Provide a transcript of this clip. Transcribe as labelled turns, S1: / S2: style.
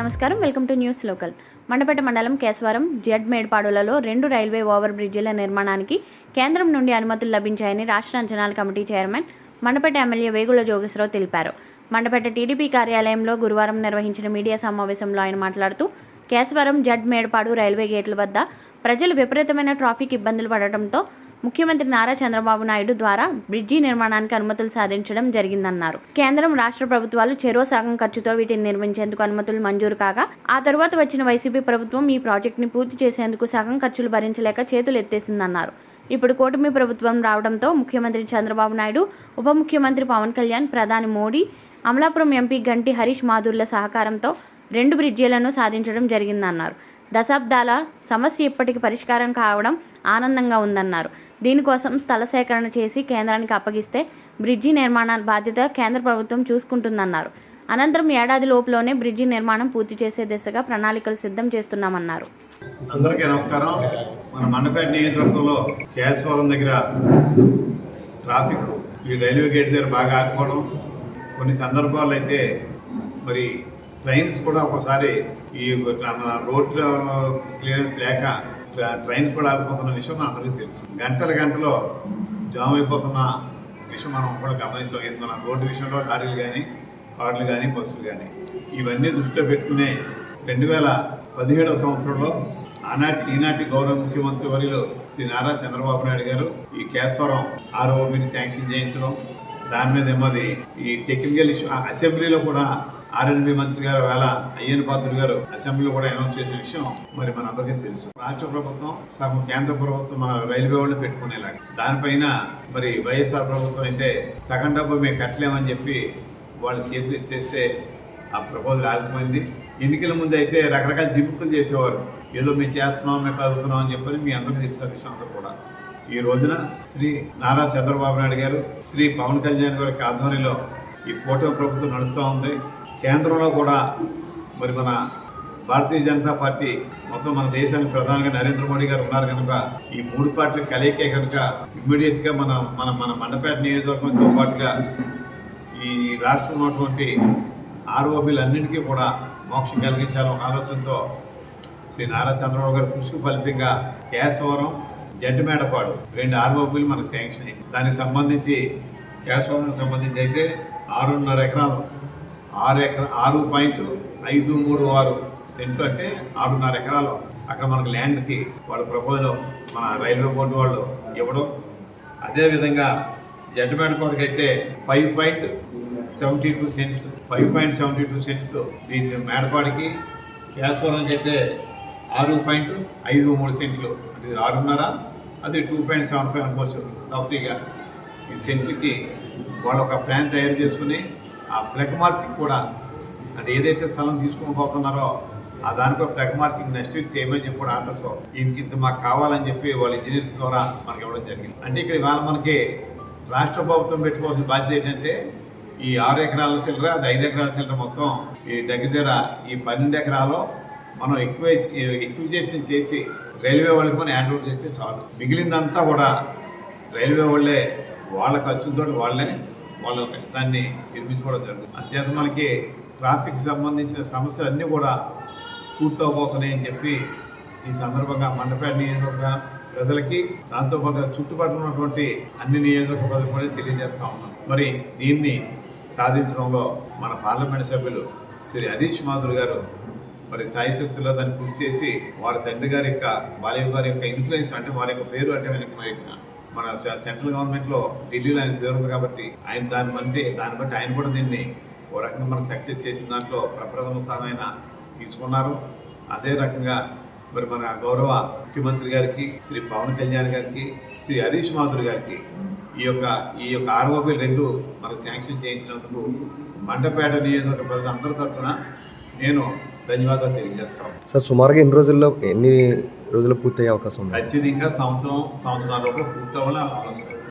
S1: నమస్కారం. Welcome to News Local. Mandapeta మండలం Kesavaram Z మేడ్పాడులలో రెండు రైల్వే ఓవర్ బ్రిడ్జిల నిర్మాణానికి కేంద్రం నుండి అనుమతులు లభించాయని రాష్ట్ర అంచనాల committee chairman Mandapeta MLA Vegula Jogeswararao తెలిపారు. మండపేట టీడీపీ కార్యాలయంలో గురువారం నిర్వహించిన మీడియా సమావేశంలో ఆయన మాట్లాడుతూ కేశవరం జడ్ మేడ్పాడు రైల్వే గేట్ల వద్ద ప్రజలు విపరీతమైన ట్రాఫిక్ ఇబ్బందులు పడటంతో ముఖ్యమంత్రి నారా చంద్రబాబు నాయుడు ద్వారా బ్రిడ్జి నిర్మాణానికి అనుమతులు సాధించడం జరిగిందన్నారు. కేంద్రం రాష్ట్ర ప్రభుత్వాలు చెరో సగం ఖర్చుతో వీటిని నిర్మించేందుకు అనుమతులు మంజూరు కాగా ఆ తర్వాత వచ్చిన వైసీపీ ప్రభుత్వం ఈ ప్రాజెక్టుని పూర్తి చేసేందుకు సగం ఖర్చులు భరించలేక చేతులు ఎత్తేసిందన్నారు ఇప్పుడు కూటమి ప్రభుత్వం రావడంతో ముఖ్యమంత్రి చంద్రబాబు నాయుడు ఉప ముఖ్యమంత్రి పవన్ కళ్యాణ్ ప్రధాని మోడీ అమలాపురం ఎంపీ గంటి హరీష్ మాధుర్ల సహకారంతో రెండు బ్రిడ్జీలను సాధించడం జరిగిందన్నారు. దశాబ్దాల సమస్య ఇప్పటికి పరిష్కారం కావడం ఆనందంగా ఉందన్నారు. దీనికోసం స్థల సేకరణ చేసి కేంద్రానికి అప్పగిస్తే బ్రిడ్జి నిర్మాణ బాధ్యత కేంద్ర ప్రభుత్వం చూసుకుంటుందన్నారు. అనంతరం ఏడాది లోపులోనే బ్రిడ్జి నిర్మాణం పూర్తి చేసే దిశగా ప్రణాళికలు సిద్ధం చేస్తున్నామన్నారు.
S2: అందరికీ నమస్కారం. మన మండపేట నియోజకవర్గంలో కేశవరం దగ్గర ట్రాఫిక్ ఈ రైల్వే గేట్ దగ్గర బాగా ఆగిపోవడం కొన్ని సందర్భాల్లో అయితే మరి ట్రైన్స్ కూడా ఒకసారి ఈ రోడ్ క్లియరెన్స్ లేక ట్రైన్స్ కూడా ఆగిపోతున్న విషయం మనందరికీ తెలుసు. గంటల గంటలో జామ్ అయిపోతున్న విషయం మనం కూడా గమనించాం. ఇది మన రోడ్డు విషయంలో లారీలు కానీ కార్లు కానీ బస్సులు కానీ ఇవన్నీ దృష్టిలో పెట్టుకునే రెండు వేల పదిహేడవ సంవత్సరంలో ఆనాటి ఈనాటి గౌరవ ముఖ్యమంత్రి వర్యులు శ్రీ నారా చంద్రబాబు నాయుడు గారు ఈ కేశవరం ఆర్ఓబిని శాంక్షన్ చేయించడం దాని మీద ఏమది ఈ టెక్నికల్ ఇష్యూ అసెంబ్లీలో కూడా ఆర్ఎన్బి మంత్రి గారు వేళ అయ్యన్ పాత్రుడు గారు అసెంబ్లీలో కూడా అనౌన్స్ చేసిన విషయం మరి మనందరికీ తెలుసు. రాష్ట్ర ప్రభుత్వం సగం కేంద్ర ప్రభుత్వం మన రైల్వే వాళ్ళు పెట్టుకునేలాగా. దానిపైన మరి వైఎస్ఆర్ ప్రభుత్వం అయితే సగం డబ్బు మేము కట్టలేమని చెప్పి వాళ్ళు చేతులు ఎత్తేస్తే ఆ ప్రపోజల్ ఆగిపోయింది. ఎన్నికల ముందు అయితే రకరకాల జిమ్ముకులు చేసేవారు. ఏదో మేము చేస్తున్నాం మేము కదుగుతున్నాం అని చెప్పని మీ అందరికీ తెలిసిన విషయం అంతా కూడా. ఈ రోజున శ్రీ నారా చంద్రబాబు నాయుడు గారు శ్రీ పవన్ కళ్యాణ్ గారి ఆధ్వర్యంలో ఈ కూటమి ప్రభుత్వం నడుస్తూ ఉంది. కేంద్రంలో కూడా మరి మన భారతీయ జనతా పార్టీ మొత్తం మన దేశానికి ప్రధానంగా నరేంద్ర మోడీ గారు ఉన్నారు కనుక ఈ మూడు పార్టీలు కలయికే కనుక ఇమ్మీడియట్గా మన మన మన మండపేట నియోజకవర్గంతో పాటుగా ఈ రాష్ట్రంలో ఉన్నటువంటి ఆర్ఓబీలు అన్నింటికీ కూడా మోక్షం కలిగించాలి ఒక ఆలోచనతో శ్రీ నారా చంద్రబాబు గారి కృషికి ఫలితంగా కేశవరం జడ్డుమేడపాడు రెండు ఆర్ఓబీలు మనకు శాంక్షన్ అయింది. దానికి సంబంధించి కేశవరం సంబంధించి అయితే ఆరున్నర ఎకరాలు ఆరు ఎకరా ఆరు పాయింట్ ఐదు మూడు ఆరు సెంట్లు అంటే ఆరున్నర ఎకరాలు. అక్కడ మనకు ల్యాండ్కి వాళ్ళ ప్రపోజల్ మన రైల్వే బోర్డు వాళ్ళు ఇవ్వడం. అదేవిధంగా జడ్డుమేడపాడుకి అయితే five point seventy two cents five point seventy two cents దీని మేడపాడికి. కేశవరంకి అయితే ఆరు పాయింట్ ఐదు మూడు సెంట్లు. అది ఆరున్నర అది టూ పాయింట్ సెవెన్ ఫైవ్ అనుకోవచ్చు రఫ్లీగా ఈ సెంట్లకి వాళ్ళు ఒక ప్లాన్ తయారు చేసుకుని ఆ ఫ్లెగ్ మార్కింగ్ కూడా అంటే ఏదైతే స్థలం తీసుకుని పోతున్నారో ఆ దానికి ఒక ప్లగ్ మార్కింగ్ నెక్స్ట్ వీక్ చేయమని చెప్పి కూడా ఆర్డర్స్ ఇంత ఇంత మాకు కావాలని చెప్పి వాళ్ళ ఇంజనీర్స్ ద్వారా మనకి ఇవ్వడం జరిగింది. అంటే ఇక్కడ ఇవాళ మనకి రాష్ట్ర ప్రభుత్వం పెట్టుకోవాల్సిన బాధ్యత ఏంటంటే ఈ ఆరు ఎకరాల సిల్లర అది ఐదు ఎకరాల సిల్లర మొత్తం ఈ దగ్గర దగ్గర ఈ పన్నెండు ఎకరాలు మనం ఎక్కువ ఎక్విజేషన్ చేసి రైల్వే వాళ్ళకి మనం హ్యాండ్ ఓవర్ చేస్తే చాలు. మిగిలిందంతా కూడా రైల్వే వాళ్ళే వాళ్ళ ఖర్చులతో వాళ్ళే వాళ్ళు దాన్ని నిర్మించుకోవడం జరుగుతుంది. అత్యంత మనకి ట్రాఫిక్ సంబంధించిన సమస్యలు అన్నీ కూడా పూర్తవబోతున్నాయని చెప్పి ఈ సందర్భంగా మండపేట నియోజకవర్గ ప్రజలకి దాంతోపాటు చుట్టుపక్కల ఉన్నటువంటి అన్ని నియోజకవర్గ ప్రజలు కూడా తెలియజేస్తా ఉన్నాం. మరి దీన్ని సాధించడంలో మన పార్లమెంట్ సభ్యులు శ్రీ హరీష్ మాధుర్ గారు మరి సాయశక్తిలో దాన్ని కృషి చేసి వారి తండ్రి గారి యొక్క బాలయ్య గారి యొక్క ఇన్ఫ్లుయెన్స్ అంటే వారి యొక్క పేరు అంటే వెనక మన సెంట్రల్ గవర్నమెంట్లో ఢిల్లీలో ఆయన పేరు ఉంది కాబట్టి ఆయన దాన్ని బట్టి దాన్ని బట్టి ఆయన కూడా దీన్ని ఓ రకంగా మనం సక్సెస్ చేసిన దాంట్లో ప్రప్రథమ స్థానం ఆయన తీసుకున్నారు. అదే రకంగా మరి మన గౌరవ ముఖ్యమంత్రి గారికి శ్రీ పవన్ కళ్యాణ్ గారికి శ్రీ హరీష్ మాధుర్ గారికి ఈ యొక్క ఈ యొక్క ఆర్ఓబీ రెండు మనకు శాంక్షన్ చేయించినందుకు మండపేట నియోజకవర్గ ప్రజలందరి తరఫున నేను ధన్యవాదాలు తెలియజేస్తాను
S3: సార్ సుమారుగా ఎన్ని రోజుల్లో ఎన్ని రోజుల్లో పూర్తయ్యే అవకాశం ఉంది?
S2: ఖచ్చితంగా సంవత్సరం సంవత్సరాల లోపల పూర్తవ్వాలని ఆలోచన